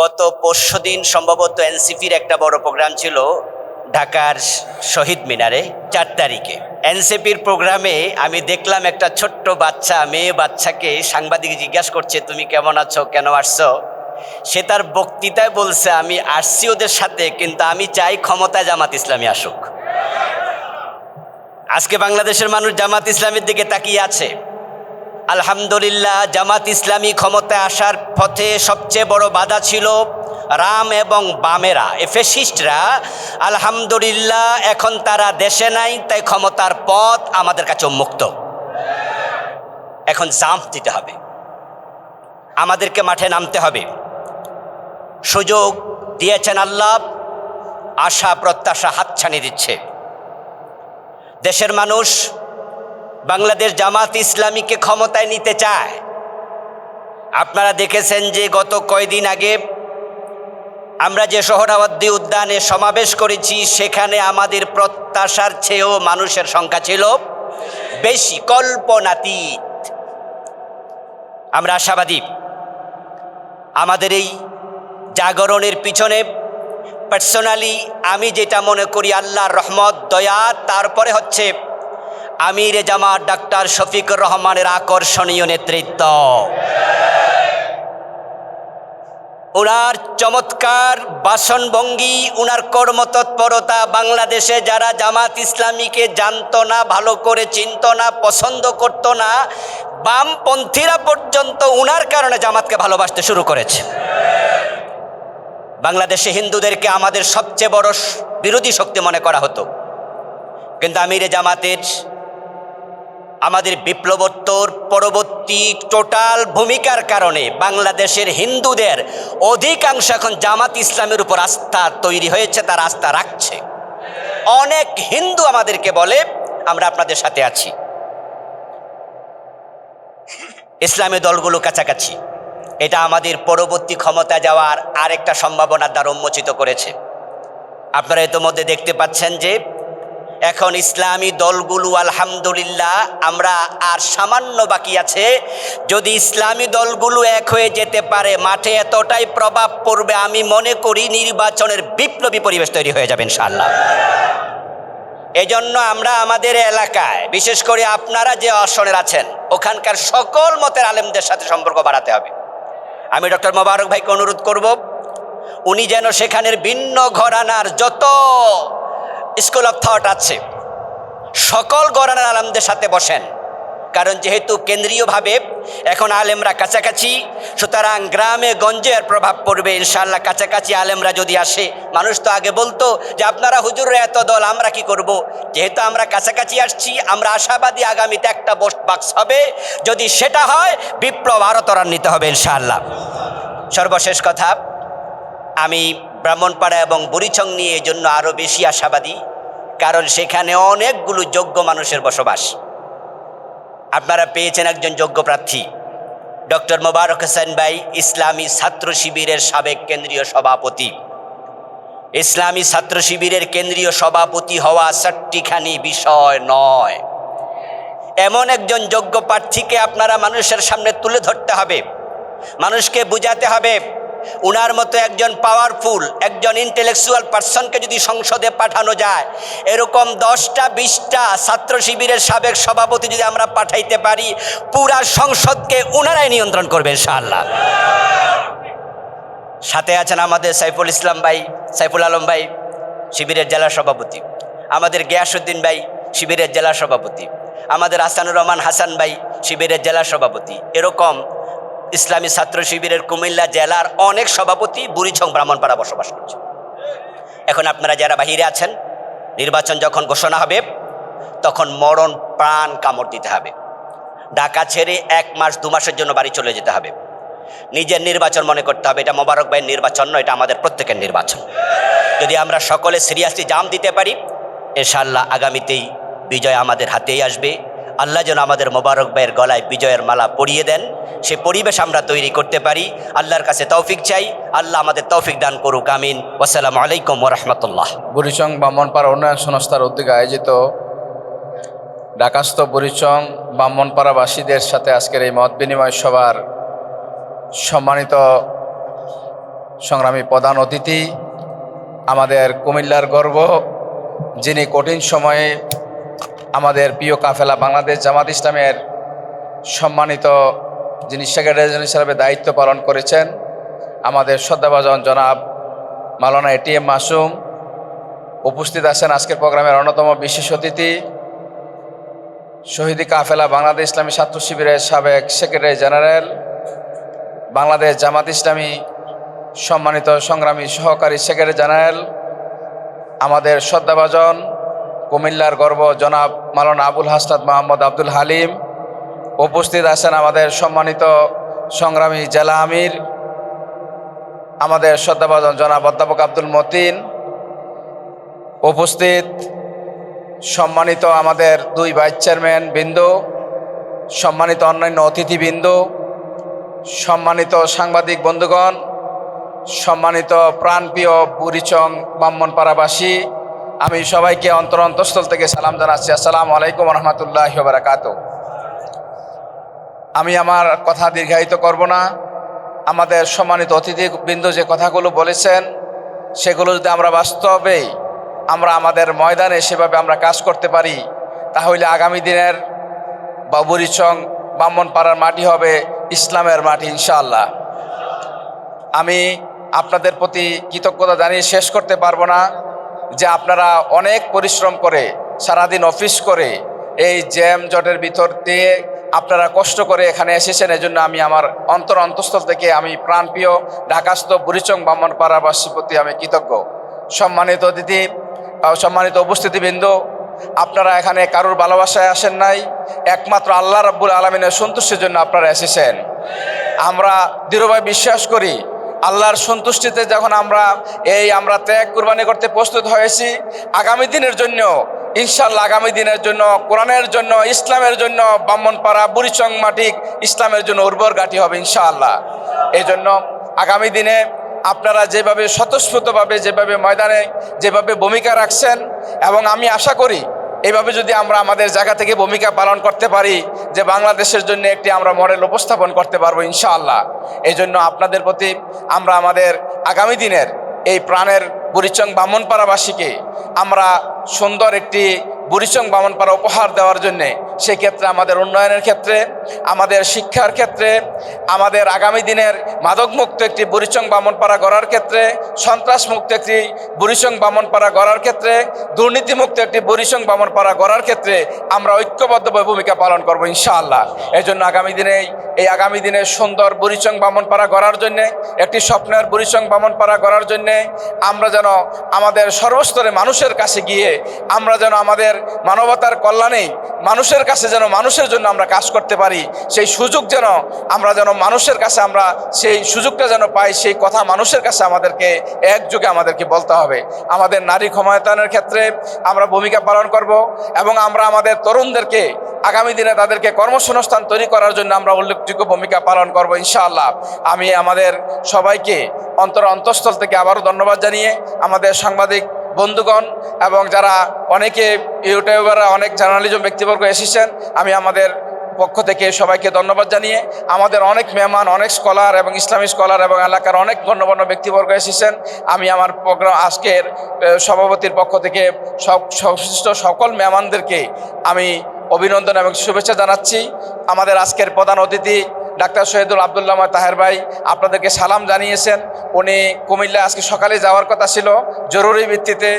গত পরশু দিন সম্ভবত এনসিপির একটা বড় প্রোগ্রাম ছিল ঢাকার শহীদ মিনারে চার তারিখে। এনসিপির প্রোগ্রামে আমি দেখলাম একটা ছোট্ট বাচ্চা, মেয়ে বাচ্চাকে সাংবাদিক জিজ্ঞাসা করছে, তুমি কেমন আছো? কেন আসছো? সে তার বক্তৃতায় বলছে, আমি আসছি ওদের সাথে, কিন্তু আমি চাই ক্ষমতায় জামাত ইসলামী আসুক। আজকে বাংলাদেশের মানুষ জামাত ইসলামের দিকে তাকিয়ে আছে। আলহামদুলিল্লাহ, জামাত ইসলামী ক্ষমতায় আসার পথে সবচেয়ে বড় বাধা ছিল রাম এবং বামেরা। এফেসিস্টরা আলহামদুলিল্লাহ, এখন তারা দেশে নাই, তাই ক্ষমতার পথ আমাদের কাছে উন্মুক্ত এখন জাম্প দিতে হবে। আমাদেরকে মাঠে নামতে হবে। সুযোগ দিয়েছেন আল্লাহ, আশা, প্রত্যাশা হাতছানি দিচ্ছে। দেশের মানুষ বাংলাদেশ জামাত ইসলামীকে ক্ষমতায় নিতে চায়। আপনারা দেখেছেন যে গত কয়দিন আগে আমরা যে সোহরাওয়ার্দী উদ্যানে সমাবেশ করেছি, সেখানে আমাদের প্রত্যাশার চেয়েও মানুষের সংখ্যা ছিল বেশি, কল্পনাতীত। আমরা আশাবাদী। আমাদের এই জাগরণের পিছনে পার্সোনালি আমি যেটা মনে করি, আল্লাহর রহমত, দয়া, তারপরে হচ্ছে আমির জামাত ডাক্তার শফিকুর রহমানের আকর্ষণীয় নেতৃত্ব। ওনার চমৎকার বাসনভঙ্গি ওনার কর্মতৎপরতা, বাংলাদেশে যারা জামাত ইসলামীকে জানতো না, ভালো করে চিনত না, পছন্দ করত না, বামপন্থীরা পর্যন্ত উনার কারণে জামাতকে ভালোবাসতে শুরু করেছে। বাংলাদেশে হিন্দুদেরকে আমাদের সবচেয়ে বড় বিরোধী শক্তি মনে করা হতো। কিন্তু আমিরে জামাতের আমাদের বিপ্লবোত্তর পরবর্তী টোটাল ভূমিকার কারণে বাংলাদেশের হিন্দুদের অধিকাংশ এখন জামাত ইসলামের উপর আস্থা তৈরি হয়েছে, তার আস্থা রাখছে। অনেক হিন্দু আমাদেরকে বলে, আমরা আপনাদের সাথে আছি। ইসলামী দলগুলো কাছাকাছি। এটা আমাদের পরবর্তী ক্ষমতা যাওয়ার আরেকটা সম্ভাবনার দ্বার উন্মোচিত করেছে। আপনারা ইতোমধ্যে দেখতে পাচ্ছেন যে এখন ইসলামী দলগুলো, আলহামদুলিল্লাহ, আমরা আর সামান্য বাকি আছে। যদি ইসলামী দলগুলো এক হয়ে যেতে পারে, মাঠে এতটাই প্রভাব পড়বে, আমি মনে করি নির্বাচনের বিপ্লবী পরিবেশ তৈরি হয়ে যাবে, ইনশাআল্লাহ। এজন্য আমরা আমাদের এলাকায়, বিশেষ করে আপনারা যে আসনের আছেন, ওখানকার সকল মতের আলেমদের সাথে সম্পর্ক বাড়াতে হবে। আমি ডক্টর মোবারক ভাইকে অনুরোধ করব, উনি যেন সেখানের ভিন্ন ঘরানার যত স্কুল অফ থট আছে। সকল গরানার আলমদের সাথে বসেন। কারণ যেহেতু কেন্দ্রীয়ভাবে এখন আলেমরা কাছাকাছি, সুতরাং গ্রামে গঞ্জের প্রভাব পড়বে ইনশাল্লাহ কাছাকাছি আলেমরা যদি আসে, মানুষ তো আগে বলতো যে আপনারা হুজুরের এত দল, আমরা কি করব। যেহেতু আমরা কাছাকাছি আসছি, আমরা আশাবাদী আগামীতে একটা বোস্ট বাক্স হবে। যদি সেটা হয়, বিপ্লব আরও ত্বরান্বিত হবে, ইনশাআল্লাহ। সর্বশেষ কথা, আমি ব্রাহ্মণপাড়া এবং বুড়িচং নিয়ে এই জন্য আরও বেশি আশাবাদী, কারণ সেখানে অনেকগুলো যোগ্য মানুষের বসবাস। আপনারা পেয়েছেন একজন যোগ্য প্রার্থী, ডক্টর মোবারক হোসেন ভাই, ইসলামী ছাত্র শিবিরের সাবেক কেন্দ্রীয় সভাপতি। ইসলামী ছাত্র শিবিরের কেন্দ্রীয় সভাপতি হওয়া চারটিখানি বিষয় নয়। এমন একজন যোগ্য প্রার্থীকে আপনারা মানুষের সামনে তুলে ধরতে হবে, মানুষকে বুঝাতে হবে উনার মতো একজন পাওয়ারফুল একজন ইন্টেলেকচুয়াল পার্সনকে যদি সংসদে পাঠানো যায়, এরকম দশটা, বিশটা ছাত্র শিবিরের সাবেক সভাপতি যদি আমরা পাঠাইতে পারি, পুরা সংসদকে উনারাই নিয়ন্ত্রণ করবে ইনশাআল্লাহ। সাথে আছেন আমাদের সাইফুল ইসলাম ভাই, সাইফুল আলম ভাই, শিবিরের জেলা সভাপতি। আমাদের গিয়াসুদ্দিন ভাই, শিবিরের জেলা সভাপতি। আমাদের আসানুর রহমান হাসান ভাই, শিবিরের জেলা সভাপতি। এরকম ইসলামী ছাত্র শিবিরের কুমিল্লা জেলার অনেক সভাপতি বুড়িছং ব্রাহ্মণপাড়া বসবাস করছে। এখন আপনারা যারা বাহিরে আছেন, নির্বাচন যখন ঘোষণা হবে, তখন মরণ প্রাণ কামড় দিতে হবে। ঢাকা ছেড়ে এক মাস, দু মাসের জন্য বাড়ি চলে যেতে হবে। নিজের নির্বাচন মনে করতে হবে। এটা মোবারক ভাইয়ের নির্বাচন নয়, এটা আমাদের প্রত্যেকের নির্বাচন। যদি আমরা সকলে সিরিয়াসলি জাম দিতে পারি ইনশাল্লাহ আগামীতেই বিজয় আমাদের হাতেই আসবে। আল্লাহ যেন আমাদের মোবারক ভাইয়ের গলায় বিজয়ের মালা পরিয়ে দেন। সে পরিবেশ আমরা তৈরি করতে পারি। আল্লাহর কাছে তৌফিক চাই। আল্লাহ আমাদের তৌফিক দান করুক। আমিন। আসসালামু আলাইকুম ওরহমতুল্লাহ বুড়িচং ব্রাহ্মণপাড়া উন্নয়ন সংস্থার উদ্যোগে আয়োজিত ঢাকাস্থ বুড়িচং ব্রাহ্মণপাড়াবাসীদের সাথে আজকের এই মত বিনিময় সভার সম্মানিত সংগ্রামী প্রধান অতিথি, আমাদের কুমিল্লার গর্ব, যিনি কঠিন সময়ে আমাদের প্রিয় কাফেলা বাংলাদেশ জামাত ইসলামের সম্মানিত যিনি সেক্রেটারি হিসাবে দায়িত্ব পালন করেছেন, আমাদের শ্রদ্ধাভাজন জনাব মালানা এটিএম মাসুম উপস্থিত আছেন আজকের প্রোগ্রামের অন্যতম বিশেষ অতিথি, শহীদি কাফেলা বাংলাদেশ ইসলামী ছাত্র শিবিরের সাবেক সেক্রেটারি জেনারেল, বাংলাদেশ জামাত ইসলামী সম্মানিত সংগ্রামী সহকারী সেক্রেটারি জেনারেল, আমাদের শ্রদ্ধাভাজন কুমিল্লার গর্ব জনাব মালানা আবুল হাসনাত মোহাম্মদ আব্দুল হালিম। উপস্থিত আছেন আমাদের সম্মানিত সংগ্রামী জেলা আমির, আমাদের শ্রদ্ধাভাজন জনাব অধ্যাপক আব্দুল মতিন। উপস্থিত সম্মানিত আমাদের দুই ভাইস চেয়ারম্যান বিন্দু, সম্মানিত অন্যান্য অতিথিবৃন্দ, সম্মানিত সাংবাদিক বন্ধুগণ, সম্মানিত প্রাণপ্রিয় বুড়িচং ব্রাহ্মণপাড়াবাসী আমি সবাইকে অন্তর অন্তঃস্থল থেকে সালাম জানাচ্ছি। আসসালামু আলাইকুম রহমতুল্লাহ বারাকাত আমি আমার কথা দীর্ঘায়িত করব না। আমাদের সম্মানিত অতিথিবৃন্দ যে কথাগুলো বলেছেন, সেগুলো যদি আমরা বাস্তবে আমরা আমাদের ময়দানে সেভাবে আমরা কাজ করতে পারি, তাহলে আগামী দিনের বাবুরিচং ব্রাহ্মণপাড়ার মাটি হবে ইসলামের মাটি ইনশাআল্লাহ। আমি আপনাদের প্রতি কৃতজ্ঞতা জানিয়ে শেষ করতে পারব না। যে আপনারা অনেক পরিশ্রম করে, সারাদিন অফিস করে, এই জ্যাম জটের ভিতর দিয়ে আপনারা কষ্ট করে এখানে এসেছেন, এজন্য আমি আমার অন্তর অন্তঃস্থল থেকে আমি প্রাণপ্রিয় ঢাকাস্থ বুড়িচং ব্রাহ্মণপাড়াবাসীর প্রতি আমি কৃতজ্ঞ। সম্মানিত অতিথি সম্মানিত উপস্থিতিবৃন্দ, আপনারা এখানে কারোর ভালোবাসায় আসেন নাই, একমাত্র আল্লাহ রাব্বুল আলমিনের সন্তুষ্টির জন্য আপনারা এসেছেন। আমরা দৃঢ়ভাবে বিশ্বাস করি আল্লাহর সন্তুষ্টিতে যখন আমরা এই আমরা ত্যাগ কুরবানি করতে প্রস্তুত হয়েছি, আগামী দিনের জন্য ইনশাল্লাহ আগামী দিনের জন্য, কোরআনের জন্য, ইসলামের জন্য ব্রাহ্মণপাড়া বুড়িচং মাটিক ইসলামের জন্য উর্বর গাঠি হবে ইনশাআল্লাহ। এই জন্য আগামী দিনে আপনারা যেভাবে স্বতঃস্ফূর্তভাবে, যেভাবে ময়দানে, যেভাবে ভূমিকা রাখছেন, এবং আমি আশা করি এইভাবে যদি আমরা আমাদের জায়গা থেকে ভূমিকা পালন করতে পারি যে বাংলাদেশের জন্য একটি আমরা মডেল উপস্থাপন করতে পারব ইনশাআল্লাহ এই জন্য আপনাদের প্রতি আমরা আমাদের আগামী দিনের এই প্রাণের বুড়িচং ব্রাহ্মণপাড়াবাসীকে আমরা সুন্দর একটি বুড়িচং বামনপাড়া উপহার দেওয়ার জন্যে সেই ক্ষেত্রে আমাদের উন্নয়নের ক্ষেত্রে, আমাদের শিক্ষার ক্ষেত্রে, আমাদের আগামী দিনের মাদকমুক্ত একটি বুড়িচং বামনপাড়া গড়ার ক্ষেত্রে, সন্ত্রাসমুক্ত একটি বুড়িচং বামনপাড়া গড়ার ক্ষেত্রে, দুর্নীতিমুক্ত একটি বুড়িচং বামনপাড়া গড়ার ক্ষেত্রে আমরা ঐক্যবদ্ধভাবে ভূমিকা পালন করব ইনশাআল্লাহ। এই জন্য আগামী দিনে এই আগামী দিনে সুন্দর বুড়িচং বামনপাড়া গড়ার জন্যে, একটি স্বপ্নের বুড়িচং বামনপাড়া গড়ার জন্যে আমরা যেন আমাদের সর্বস্তরে মানুষের কাছে গিয়ে আমরা যেন আমাদের মানবতার কল্যাণে মানুষের কাছে যেন মানুষের জন্য আমরা কাজ করতে পারি, সেই সুযোগ যেন আমরা যেন মানুষের কাছে আমরা সেই সুযোগটা যেন পাই, সেই কথা মানুষের কাছে আমাদেরকে একযোগে আমাদেরকে বলতে হবে। আমাদের নারী ক্ষমতায়নের ক্ষেত্রে আমরা ভূমিকা পালন করব এবং আমরা আমাদের তরুণদেরকে আগামী দিনে তাদেরকে কর্মসংস্থান তৈরি করার জন্য আমরা উল্লেখযোগ্য ভূমিকা পালন করব ইনশাআল্লাহ। আমি আমাদের সবাইকে অন্তর অন্তঃস্থল থেকে আবারও ধন্যবাদ জানিয়ে আমাদের সাংবাদিক বন্ধুগণ এবং যারা অনেকে ইউটিউবাররা, অনেক জার্নালিজম ব্যক্তিবর্গ এসেছেন, আমি আমাদের পক্ষ থেকে সবাইকে ধন্যবাদ জানিয়ে আমাদের অনেক মেহমান, অনেক স্কলার এবং ইসলামী স্কলার এবং এলাকার অনেক গণ্যমান্য ব্যক্তিবর্গ এসেছেন। আমি আমার প্রোগ্রাম আজকের সভাপতির পক্ষ থেকে সব সংশ্লিষ্ট সকল মেহমানদেরকে আমি অভিনন্দন এবং শুভেচ্ছা জানাচ্ছি। আমাদের আজকের প্রধান অতিথি ডাক্তার শহীদুল আবদুল্লাহ তাহের ভাই আপনাদেরকে সালাম জানিয়েছেন। উনি কুমিল্লা আজকে সকালে যাওয়ার কথা ছিল। জরুরি ভিত্তিতে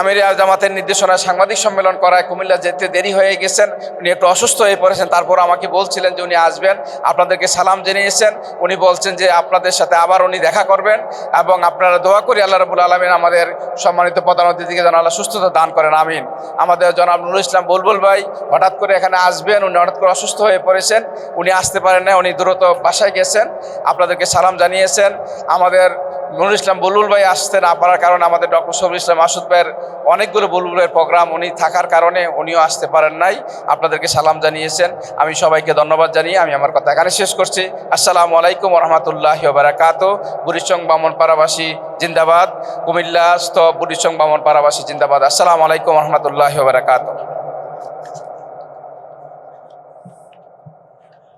আমির জামাতের নির্দেশনায় সাংবাদিক সম্মেলন করায় কুমিল্লা যেতে দেরি হয়ে গেছেন। উনি একটু অসুস্থ হয়ে পড়েছেন, তারপর আমাকে বলছিলেন যে উনি আসবেন। আপনাদেরকে সালাম জানিয়েছেন। উনি বলছেন যে আপনাদের সাথে আবার উনি দেখা করবেন এবং আপনারা দোয়া করি আল্লাহ রবুল আলমিন আমাদের সম্মানিত প্রধান অতিথিকে যেন আল্লাহ সুস্থতা দান করেন, আমিন। আমাদের জনাব নুরুল ইসলাম বুলবুল ভাই হঠাৎ করে এখানে আসবেন, উনি হঠাৎ করে অসুস্থ হয়ে পড়েছেন। উনি আসতে পারেন না উনি দ্রুত বাসায় গেছেন। আপনাদেরকে সালাম জানিয়েছেন। আমাদের নুরুল ইসলাম বুলবুল ভাই আসতে না পারার কারণে আমাদের ডক্টর শফিল ইসলাম মাসুদ ভাইয়ের অনেকগুলো বুলবুলের প্রোগ্রাম উনি থাকার কারণে উনিও আসতে পারেন নাই। আপনাদেরকে সালাম জানিয়েছেন। আমি সবাইকে ধন্যবাদ জানিয়ে আমি আমার কথা এখানে শেষ করছি। আসসালামু আলাইকুম রহমতুল্লাহ বারাকাত। বুড়িচং বামন পাড়াবাসী, জিন্দাবাদ। কুমিল্লাস্থ বুড়িচং বামন পাড়াবাসী, জিন্দাবাদ। আসসালামু আলাইকুম রহমতুল্লাহ বারাকাত।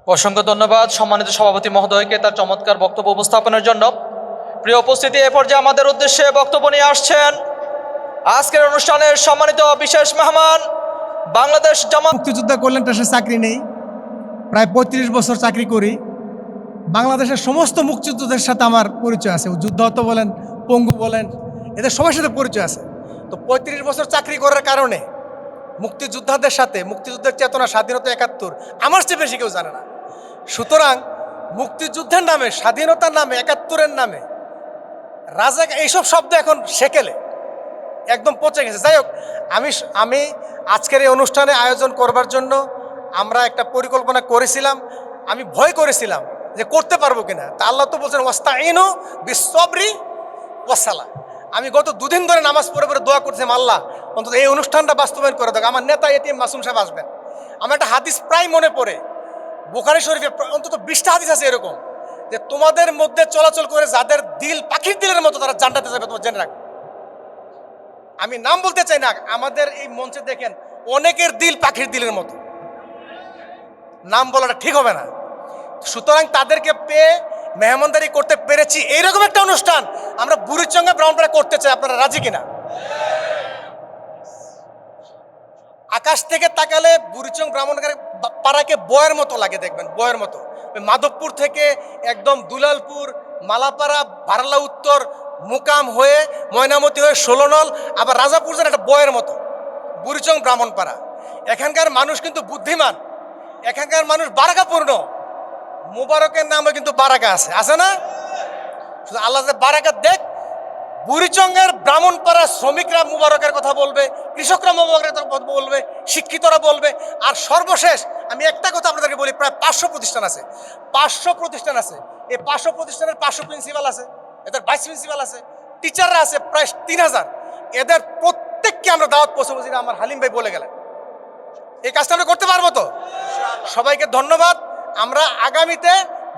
অসংখ্য ধন্যবাদ সম্মানিত সভাপতি মহোদয়কে তার চমৎকার বক্তব্য উপস্থাপনের জন্য। প্রিয় উপস্থিতি, এ পর্যায়ে আমাদের উদ্দেশ্যে বক্তব্য নিয়ে আসছেন আজকের অনুষ্ঠানের সম্মানিত বিশেষ মেহমান, বাংলাদেশ জামা মুক্তিযোদ্ধা কল্যাণ ট্রাস্টে চাকরি নেই। প্রায় পঁয়ত্রিশ বছর চাকরি করি। বাংলাদেশের সমস্ত মুক্তিযোদ্ধাদের সাথে আমার পরিচয় আছে। যুদ্ধাহত বলেন, পঙ্গু বলেন, এদের সবার সাথে পরিচয় আছে। তো পঁয়ত্রিশ বছর চাকরি করার কারণে মুক্তিযোদ্ধাদের সাথে, মুক্তিযুদ্ধের চেতনা, স্বাধীনতা একাত্তর আমার চেয়ে বেশি কেউ জানে না। সুতরাং মুক্তিযুদ্ধের নামে, স্বাধীনতার নামে, একাত্তরের নামে রাজা এইসব শব্দ এখন সেকেলে। একদম পচে গেছে। যাই হোক, আমি আমি আজকের এই অনুষ্ঠানে আয়োজন করবার জন্য আমরা একটা পরিকল্পনা করেছিলাম। আমি ভয় করেছিলাম যে করতে পারব কিনা। তা আল্লাহ তো বলছেন ওয়াস্তাইনু বিশ্ববরি ওয়াসালা আমি গত দুদিন ধরে নামাজ পড়ে পড়ে দোয়া করছিলাম, আল্লাহ, অন্তত এই অনুষ্ঠানটা বাস্তবায়ন করে দেখ। আমার নেতা এটিএম মাসুম সাহেব আসবেন। আমার একটা হাদিস প্রায় মনে পড়ে। বোখারি শরীফে অন্তত বিশটা হাদিস আছে এরকম। যে তোমাদের মধ্যে চলাচল করে যাদের দিল পাখির দিলের মতো তারা জানটাতে যাবে, তোমার জেনে রাখো। আমি নাম বলতে চাই না, আমাদের এই মঞ্চে দেখেন, অনেকের দিল পাখির দিলের মতো। নাম বলাটা ঠিক হবে না। সুতরাং তাদেরকে পেয়ে মেহমানদারি করতে পেরেছি, এইরকম একটা অনুষ্ঠান আমরা বুড়ির বুড়িচঙ্গে ব্রাউনপাড়া করতে চাই, আপনারা রাজি কিনা? আকাশ থেকে তাকালে বুড়িচং ব্রাহ্মণ পাড়াকে বয়ের মতো লাগে, দেখবেন, বয়ের মতো। মাধবপুর থেকে একদম দুলালপুর, মালাপাড়া, বারলা উত্তর মুকাম হয়ে ময়নামতি হয়ে ষোলনল আবার রাজাপুর যেন একটা বয়ের মতো, বুড়িচং ব্রাহ্মণপাড়া। এখানকার মানুষ কিন্তু বুদ্ধিমান, এখানকার মানুষ বারাকাপূর্ণ। মুবারকের নামে কিন্তু বারাকা আছে আছে না? শুধু আল্লাহ বারাকা দেখ বুড়িচঙ্গের ব্রাহ্মণপাড়া শ্রমিকরা মুবারকের কথা বলবে, কৃষকরা মুবারকের কথা বলবে, শিক্ষিতরা বলবে, আর সর্বশেষ আমি একটা কথা আপনাদেরকে বলি, প্রায় পাঁচশো প্রতিষ্ঠান আছে। পাঁচশো প্রতিষ্ঠান আছে। এই পাঁচশো প্রতিষ্ঠানের পাঁচশো প্রিন্সিপাল আছে, এদের ভাইস প্রিন্সিপাল আছে টিচাররা আছে প্রায় তিন হাজার। এদের প্রত্যেককে আমরা দাওয়াত পৌঁছে বলছি আমার হালিম ভাই বলে গেলেন। এই কাজটা আমরা করতে পারব তো? সবাইকে ধন্যবাদ। আমরা আগামীতে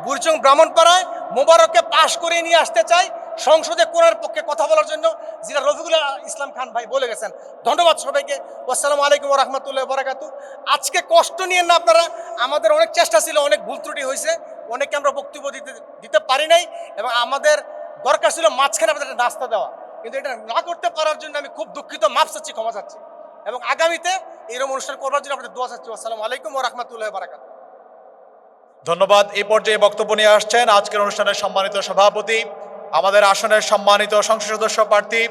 বুড়চং ব্রাহ্মণপাড়ায় মোবারককে পাশ করে নিয়ে আসতে চাই। সংসদে কোরআনের পক্ষে কথা বলার জন্য যেটা রফিকুল ইসলাম খান ভাই বলে গেছেন। ধন্যবাদ সবাইকে। আসসালামু আলাইকুম রহমতুল্লাহ বরাকাতু আজকে কষ্ট নিয়ে না আপনারা, আমাদের অনেক চেষ্টা ছিল, অনেক ভুল ত্রুটি হয়েছে অনেকে আমরা বক্তব্য দিতে দিতে পারি নাই এবং আমাদের দরকার ছিল মাঝখানে একটা নাস্তা দেওয়া। কিন্তু এটা না করতে পারার জন্য আমি খুব দুঃখিত মাপ চাচ্ছি, ক্ষমা চাচ্ছি। এবং আগামীতে এরকম অনুষ্ঠান করবার জন্য আপনাদের দোয়া চাচ্ছি। আসসালামু আলাইকুম রহমতুল্লাহ বারাকাতু ধন্যবাদ। এই পর্যায়ে বক্তব্য নিয়ে আসছেন আজকের অনুষ্ঠানের সম্মানিত সভাপতি আমাদের আসনের সম্মানিত সংসদ সদস্য প্রার্থী